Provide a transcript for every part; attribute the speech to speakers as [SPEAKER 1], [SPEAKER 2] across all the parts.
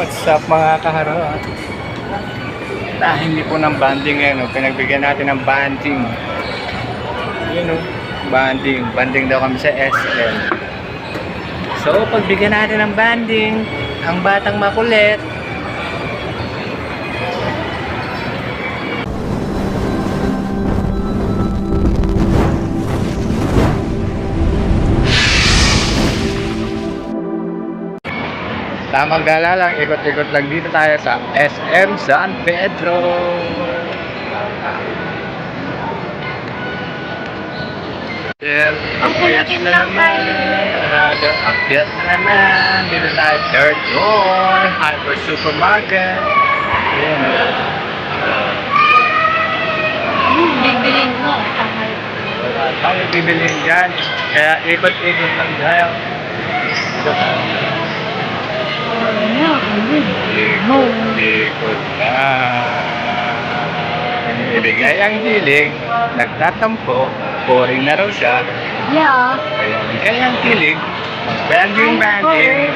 [SPEAKER 1] What's up mga kaharo? Hindi po ng banding ngayon, no? pinagbigyan natin ng banding. Yun o, banding. Banding daw kami sa SL. So, pagbigyan natin ng banding, ang batang makulit, Tamang gala lang, ikot-ikot lang dito tayo sa SM San Pedro. Yeah, akyat na naman. Akyat na naman. Dito tayo, third floor, Hyper Supermarket. Yeah.
[SPEAKER 2] Bibilin mo. Tamal.
[SPEAKER 1] Wala tayo dyan. Kaya ikot-ikot lang tayo. Dito tayo. Ikot, ikot na. Ibigay ang hiling, nagtatampo, boring na raw siya.
[SPEAKER 2] Yeah.
[SPEAKER 1] Ibigay ang hiling, banding, banding.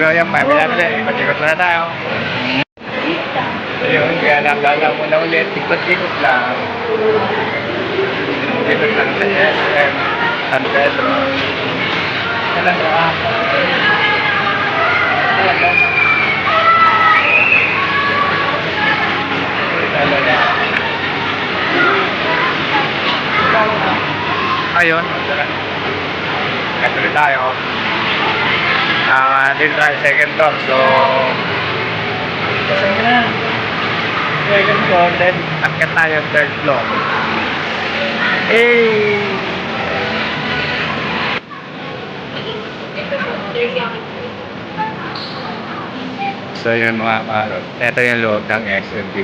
[SPEAKER 1] So yan, mabila-bila, ikot-ikot na tayo. Ayun, kaya nakala mo na ulit, ikot-ikot lang. Ikot lang sa SM, San Pedro. Talaga ah. Talaga. Talaga. Ayun. Katuloy tayo. Ah, dito tayo second floor. So, ka na? Second floor, then akit tayo third floor. Hey! So yun mga karot. Ito yung loob ng SMB.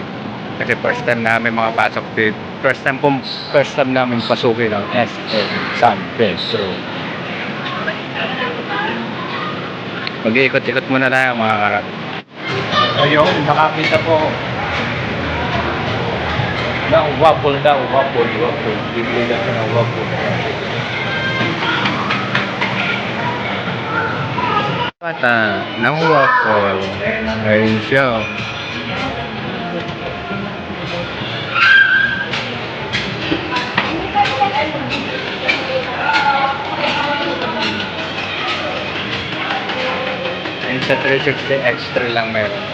[SPEAKER 1] Kasi first time namin mga pasok dito. First time pum first time namin pasukin ang SM San Pedro. Mag-iikot-ikot muna tayo mga karot. Ayun, nakakita po. Ng waffle daw, waffle, waffle. Bibili ko ng waffle. Bata, ng waffle. Ayun siya. oh. Ayun sa 360 extra lang meron.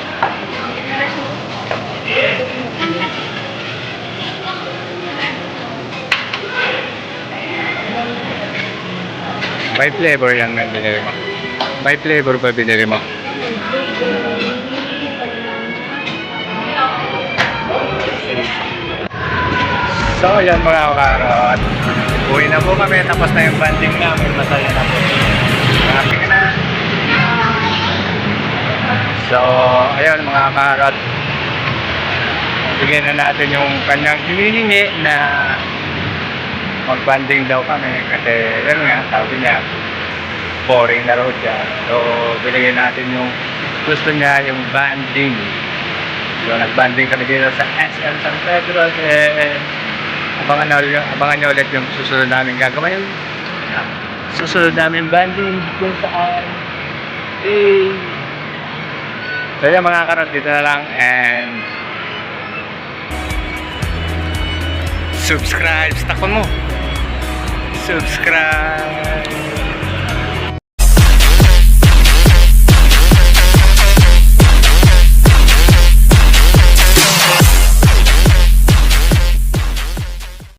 [SPEAKER 1] By flavor yan na binili mo. By flavor ba binili mo? So, yan mga karot. Uwi na po kami. Tapos na yung banding namin. Masaya na po. Ka na. So, ayun mga karot. Bigyan na natin yung kanyang hinihingi na magbanding daw kami. Kasi, yun nga, sabi niya, boring na raw siya. So, binigyan natin yung gusto niya, yung banding. So, nagbanding kami dito sa SM San Pedro. Eh, abangan na abangan niyo ulit yung susunod namin gagawin. Susunod namin banding kung saan. Eh, so, yan mga karot, dito na lang. And, subscribe. Takon mo. Subscribe.